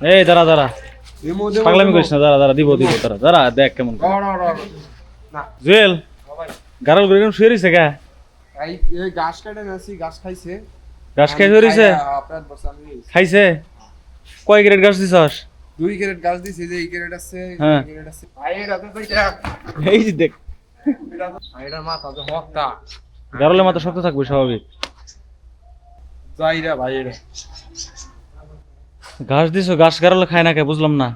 এই দাঁড়া দাঁড়া। পাগলামি করিস না দাঁড়া দাঁড়া দিব দিব দাঁড়া দাঁড়া দেখ কেমন জুয়েল গারাল করে কেমন শুয়ে রয়েছে গা গাছ কাটে নাছি গাছ খাইছে। ঘাস খাই খাইছে? কয় গ্রেড ঘাস দিছস? দুই ক্যারেট গাছ দিছি যে এই ক্যারেট আছে হ্যাঁ। এই ক্যারেট আছে। ভাই এটা তো কইটা এই যে দেখ। মাথা তো গারলের মাথা শক্ত থাকবে স্বাভাবিক। যাইরা ভাই এটা ঘাস দিছো ঘাস গারলে খায় না কে বুঝলাম না।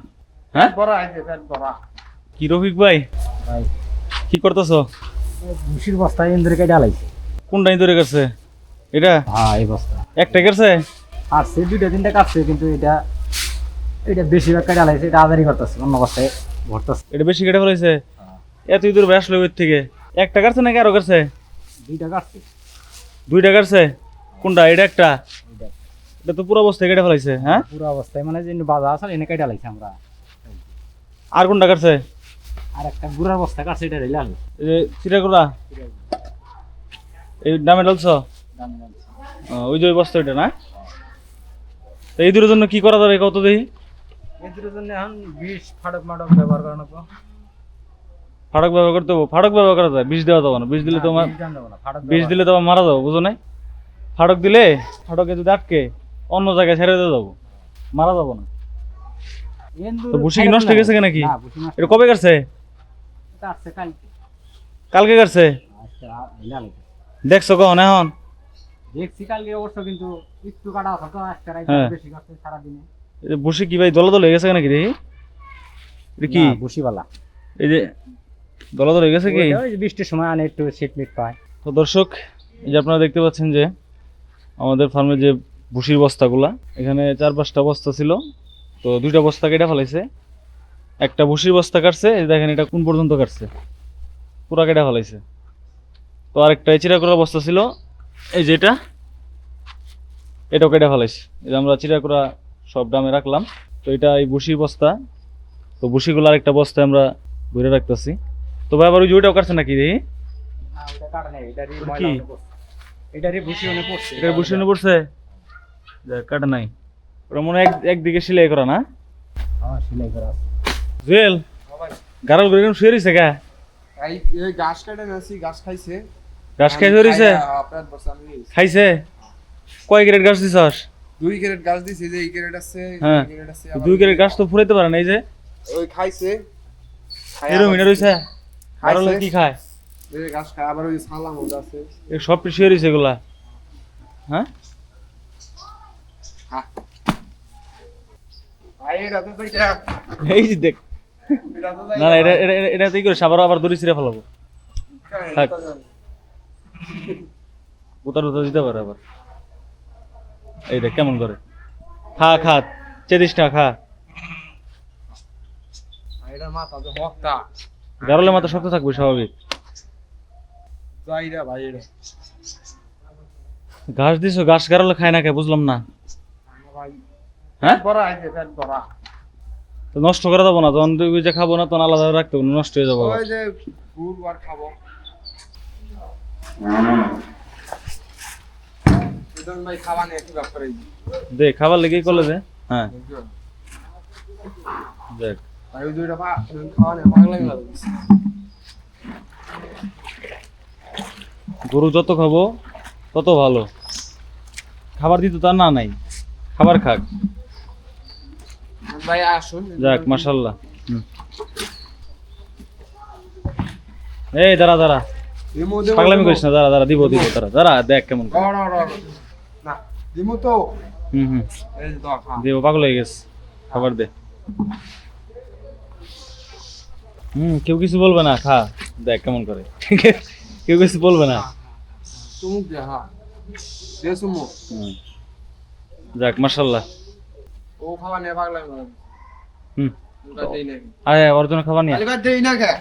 হ্যাঁ? বড় আইছে বড়। কি রফিক ভাই? ভাই। কি করতেছো? ভুসির বস্তা ইন্দ্রে কেটে আলাইছে। কোনটা ধরে গেছে এটা? হ্যাঁ এই বস্তা। একটা গেছে কাটছে দুইটা তিনটা কাটছে কিন্তু এটা এটা বেশিরভাগ কেটে আলাইছে এটা আদারি করতেছে অন্য বস্তায় ভরতেছে। এটা বেশি কেটে ফেলাইছে? এত দূর আসলো ওর থেকে। একটা কাটছে নাকি আরও কাটছে? দুইটা কাটছে। দুইটা কাটছে? কোনটা? এটা একটা? এটা তো পুরো অবস্থায় কেটে ফেলাইছে হ্যাঁ? পুরো অবস্থায় মানে যে বাজার আছে এনে কেটে আলাইছে আমরা। আর কোনটা কাটছে? আর একটা গুড়ার বস্তা কাটছে এটা রেলে এই যে চিরাগুড়া এই নামে ডালছ ওই যে ওই বস্তা ওইটা না? তো এই দুটোর জন্য কি করা যাবে কত দেখি এদের জন্য এখন বিষ ফাটক মাটক ব্যবহার করানো তো। ফাটক ব্যবহার করতে হবে। ফাটক ব্যবহার করা যায় বিষ দেওয়া যাবে না। বিষ দিলে তো আমার বিষ দিলে তো আমার মারা যাব বুঝো নাই? ফাটক দিলে ফাটকে যদি আটকে অন্য জায়গায় ছেড়ে দিয়ে যাব। মারা যাব না। তো ভুসি কি নষ্ট হয়ে গেছে নাকি? ভুসি এটা কবে কাটছে? কালকে। কাটছে। দেখছ কখন এখন? দেখছি কালকে অবশ্য কিন্তু একটু কাটা আছে তো আজকে হ্যাঁ। বেশি কাটছে সারাদিনে। এই যে বসে কি ভাই দলা দল হয়ে গেছে নাকি দেখি এটা কি? ভুসিওয়ালা এই যে দলা দল হয়ে গেছে কি? বৃষ্টির সময় আনে একটু শীত মিট পায়। তো দর্শক এই যে আপনারা দেখতে পাচ্ছেন যে আমাদের ফার্মে যে ভুসির বস্তাগুলা। এখানে চার পাঁচটা বস্তা ছিল তো দুইটা বস্তা কেটে ফেলাইছে। একটা ভুসির বস্তা কাটছে দেখেন এটা কোন পর্যন্ত কাটছে। পুরা কেটে ফেলাইছে। তো আরেকটা চিরা করা বস্তা ছিল এই যে এটা এটাও কেটে ফেলাইছে। এই যে আমরা চিরা করা সব দামে রাখলাম তো এটা এই ভুসির বস্তা। তো ভুসিগুলো আরেকটা বস্তায় আমরা ভরে রাখতেছি। তো ভাই আবার ওই যে ওইটাও কাটছে নাকি পড়ছে। এটারই ভুসি পড়ছে। এটা বুঝে নে পড়ছে দেখ কাটা নাই। ওটা মনে হয় এক একদিকে সেলাই করা না? হ্যাঁ, সেলাই করা জুয়েল গারাল করে শুয়ে রয়েছে গা গাছ কাটে নাছি গাছ খাইছে। ঘাস খাই শুয়ে রয়েছে খাইছে? কয় গ্রেড ঘাস দিছস? দুই ক্যারেট গাছ দিছি যে এই ক্যারেট আছে হ্যাঁ। আছে দুই গ্রেড ঘাস তো ফুরাইতে পারে না এই যে। ওই খাইছে। খায় এরকম আবার- এটা গারাল কি খায়? এই গাছ খায় আবার ওই সালাম আছে। এই সব শুয়ে রয়েছে এগুলা। হ্যাঁ হ্যাঁ ভাই এটা তো কইটা এই যে দেখ। এটা তো না না এটা এটা এটা- এটাতেই করে আবার আবার দড়ি ছিঁড়ে ফেলাবো। থাক। গোতা টোতা দিতে পারে আবার। এই দেখ কেমন করে। খা খা চেদিস না খা। এটা মাথা শক্ত থাকবে স্বাভাবিক। ঘাস দিছো ঘাস গারলে খায় না কে বুঝলাম না। হ্যাঁ? নষ্ট করে দেবো না তখন যে খাব না তখন আলাদা রাখতে হবে নষ্ট হয়ে যাব আবার। ওই যে গুড় আর খাব। এজন ভাই খাওয়া নিয়ে কি ব্যাপার। এই দে খাবার লেগেই করলে যে হ্যাঁ। দেখ। ওই দুইটা খাওয়া গরু যত খাব তত ভালো। খাবার দিতে তার না নাই। খাবার খাক। ভাই আসুন। যাক মাশাল্লাহ এই দাঁড়া দাঁড়া। পাগলামি করিস না দাঁড়া দাঁড়া দিব দিব দাঁড়া। দাঁড়া দেখ কেমন না দিমু তো। হুম হুম। এই যে দিব পাগল হয়ে গেছে। খাবার দে। হুম কেউ কিছু বলবে না খা। দেখ কেমন করে। কেউ কিছু বলবে না। চুমুক দে হ্যাঁ। দে চুমুক। হুম। যাক মাশাল্লাহ ও খাওয়া নিয়ে পাগলাই লাগে হুম। ওটা আয় ওর জন্য খাবার নিয়ে আয়। আলিবাদ দেই না কে?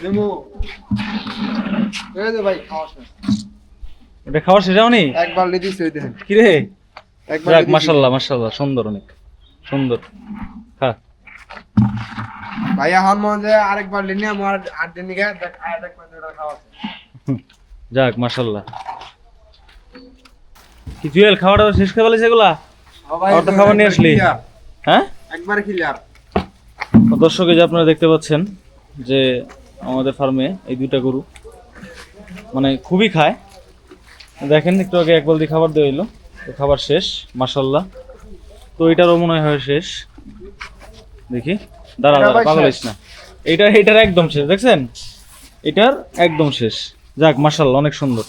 দিমু। এই যে ভাই খাওয়া শেষ। এটা খাওয়ার শেষাও নি একবার লিদিস ওই দেখেন। কিরে? একবার যাক। মাশাল্লাহ মাশাল্লাহ সুন্দর অনেক। সুন্দর। খা। ভাই এখন মনে হয় আরেকবার লিনি আমার আট দিন নিকে দেখ দেখ মানে ওটা খাওয়া যাক মাশাল্লাহ কি জুয়েল খাওয়াটা শেষ করে ফেলেছে এগুলা? আর তো খাবার নিয়ে আসলি? হ্যাঁ? একবার ক্লিয়ার দর্শক যে আপনারা দেখতে পাচ্ছেন যে আমাদের ফার্মে এই দুইটা গরু মানে খুবই খায়। দেখেন একটু আগে এক বলদি খাবার দেওয়া হইল। তো খাবার শেষ মাসাল্লাহ তো এটারও মনে হয় শেষ। দেখি। দাঁড়া দাঁড়া পাগল হইস না। এটা এটার একদম শেষ দেখছেন? এটার একদম শেষ। যাক মাসাল্লাহ অনেক সুন্দর।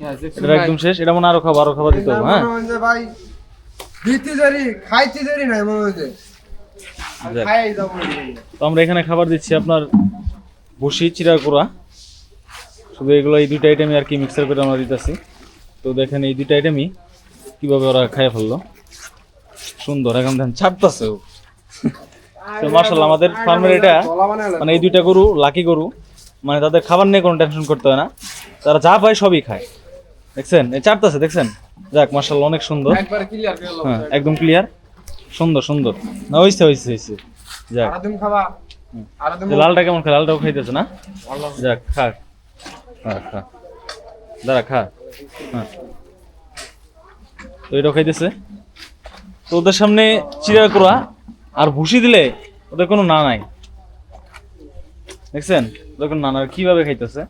এটার একদম শেষ? এটা মনে হয় আরও খাবার আরও খাবার দিতে হবে হ্যাঁ? ভাই দিতে জারি খাইতে জারি নাই মনে হচ্ছে আর যাক। খাই যাব তো আমরা এখানে খাবার দিচ্ছি আপনার ভুসি চিরাকুড়া শুধু এগুলো এই দুইটা আইটেমই আর কি মিক্সার করে আমরা দিতেছি। তো দেখেন এই দুইটা আইটেমই কীভাবে ওরা খাইয়ে ফেলল। সুন্দর এখন দেখেন ছাপতাছে ও। তো মার্শাল্লাহ আমাদের ফার্মের এটা মানে এই দুইটা গরু লাকি গরু মানে তাদের খাবার নিয়ে কোনো টেনশন করতে হয় না। তারা যা পায় সবই খায়। দেখছেন? এই চাপতাছে দেখছেন? যাক মার্শাল্লাহ অনেক সুন্দর। হ্যাঁ একদম ক্লিয়ার সুন্দর সুন্দর। না হইছে হইছে হইছে। যাক। লালটা কেমন খা লালটাও খাইতেছে না? যাক খা। খা খা। দাঁড়া খা। হ্যাঁ। তো এটাও খাইতেছে। তো ওদের সামনে চিরা করা আর ভুসি দিলে ওদের কোনো না নাই। দেখছেন? ওদের কোনো না নাই। কীভাবে খাইতেছে?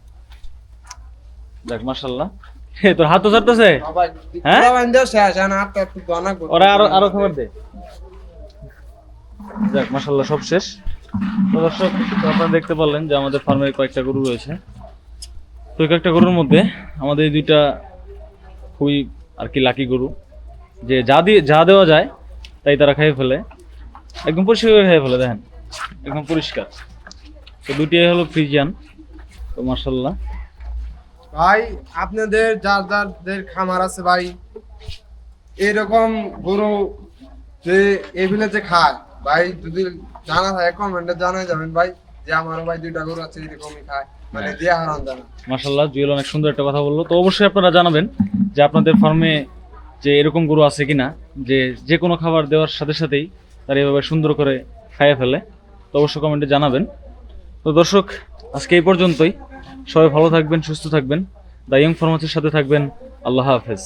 দেখ মার্শাল্লাহ তোর হাতও ছাড়তেছে? বাবা হ্যাঁ? ওরা আরও আরও খাবার দে। যাক মাসাল্লাহ সব শেষ। তো দর্শক আপনারা দেখতে পারলেন যে আমাদের ফার্মে কয়েকটা গরু রয়েছে। তো কয়েকটা গরুর মধ্যে আমাদের এই দুইটা খুবই আর কি লাকি গরু। যে যা দিয়ে যা দেওয়া যায় তাই তারা খেয়ে ফেলে। একদম পরিষ্কার করে খেয়ে ফেলে দেখেন। একদম পরিষ্কার। তো দুটি হলো ফ্রিজিয়ান। তো মার্শাল্লাহ ভাই আপনাদের যার যারদের খামার আছে ভাই এরকম গরু যে এগুলো যে খায় ভাই যদি জানা থাকে কমেন্টে জানাই যাবেন ভাই যে আমারও ভাই দুইটা গরু আছে এরকমই খায় মানে হ্যাঁ। দিয়ে হারান জানা। মার্শাল্লাহ জুয়েল অনেক সুন্দর একটা কথা বলল। তো অবশ্যই আপনারা জানাবেন যে আপনাদের ফার্মে যে এরকম গরু আছে কিনা যে যে কোনো খাবার দেওয়ার সাথে সাথেই তারা এভাবে সুন্দর করে খাইয়ে ফেলে। তো অবশ্যই কমেন্টে জানাবেন। তো দর্শক আজকে এই পর্যন্তই। সবাই ভালো থাকবেন, সুস্থ থাকবেন। দা ইয়ং ফার্মাসির সাথে থাকবেন। আল্লাহ হাফেজ।